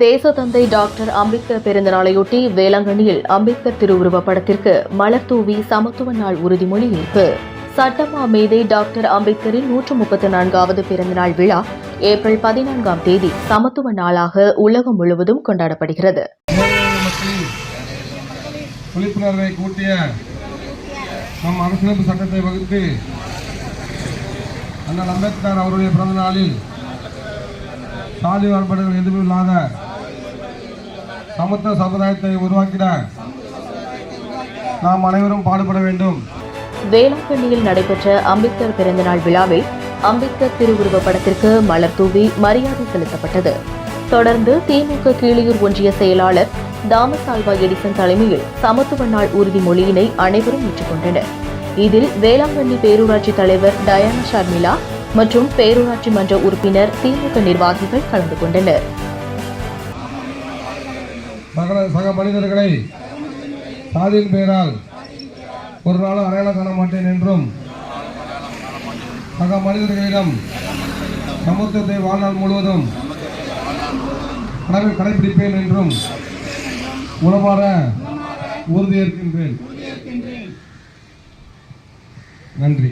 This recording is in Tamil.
தேசத்தந்தை டாக்டர் அம்பேத்கர் பிறந்தநாளையொட்டி வேளாங்கண்ணியில் அம்பேத்கர் திருவுருவ படத்திற்கு மலர் தூவி சமத்துவ நாள் உறுதிமொழி ஏற்பு சட்டமா மேதை டாக்டர் அம்பேத்கரின் நூற்று முப்பத்தி நான்காவது பிறந்தநாள் விழா ஏப்ரல் பதினான்காம் தேதி சமத்துவ நாளாக உலகம் முழுவதும் கொண்டாடப்படுகிறது. விழிப்புணர்வை கூட்டிய நம் அரசியலமைப்பு சட்டத்தை வகுத்து அண்ணல் அம்பேத்கர் அவருடைய பிறந்த நாளில் சாதி வேறுபாடுகள் எதுவும் இல்லாத சமத்துவ சமுதாயத்தை உருவாக்கிட நாம் அனைவரும் பாடுபட வேண்டும். வேளாங்கண்ணியில் நடைபெற்ற அம்பேத்கர் பிறந்தநாள் விழாவில் அம்பேத்கர் திருவுருவ படத்திற்கு மலர் தூவி மரியாதை செலுத்தப்பட்டது. தொடர்ந்து திமுக கீழியூர் ஒன்றிய செயலாளர் தாமஸ் ஆல்வா எடிசன் தலைமையில் சமத்துவ நாள் உறுதிமொழியினை அனைவரும் ஏற்றுக்கொண்டனர். இதில் வேளாங்கண்ணி பேரூராட்சி தலைவர் டயானா ஷர்மிளா மற்றும் பேரூராட்சி மன்ற உறுப்பினர் திமுக நிர்வாகிகள் கலந்து கொண்டனர். சக மனிதர்களை சாதியின் பெயரால் ஒரு நாளும் அடையாளம் காண மாட்டேன் என்றும் சக மனிதர்களிடம் சமத்துவத்தை வாழ்நாள் முழுவதும் கடவுள் கடைபிடிப்பேன் என்றும் உளமாற உறுதியேற்கின்றேன். நன்றி.